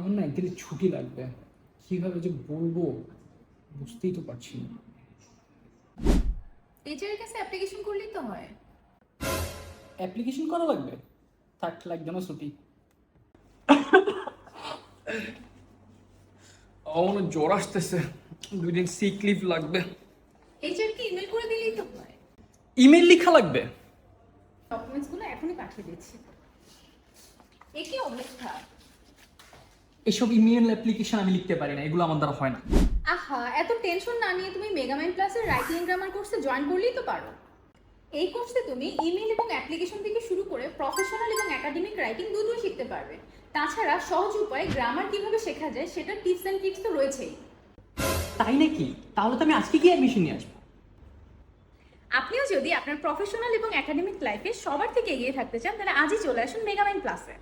আমার না একদিনের ছুটি লাগবে। কীভাবে যে বলব বুঝতেই তো পারছি না। টিচারের কাছে অ্যাপ্লিকেশন করলেই তো হয়। অ্যাপ্লিকেশন করা লাগবে? থাক লাগবে না ছুটি। আমার জ্বর আসতেছে। দুই দিন সিক লিভ লাগবে টিচারকে ইমেল করে দিলেই তো হয়। ইমেল লেখা লাগবে। ডকুমেন্টসগুলো এখনই পাঠিয়ে দিচ্ছি। এ কি অবস্থা? এসব ইমেল অ্যাপ্লিকেশন আমি লিখতে পারি না এগুলো আমার দ্বারা হয় না। আহা এত টেনশন না নিয়ে তুমি মেগামাইন্ড ক্লাসের রাইটিং গ্রামার কোর্সে জয়েন করলেই তো পারো। এই কোর্সে তুমি ইমেল এবং অ্যাপ্লিকেশন থেকে শুরু করে প্রফেশনাল এবং একাডেমিক রাইটিং দুটোই শিখতে পারবে। তাছাড়া সহজ উপায়ে গ্রামার কীভাবে শেখা যায় সেটা টিপস অ্যান্ড ট্রিক্স তো রয়েছেই। তাই নাকি? তাহলে তো আমি আজকে কি অ্যাডমিশন নিয়ে আসব। আপনিও যদি আপনার প্রফেশনাল এবং একাডেমিক লাইফে সবার থেকে এগিয়ে থাকতে চান তাহলে আজই চলে আসুন মেগামাইন্ড ক্লাসে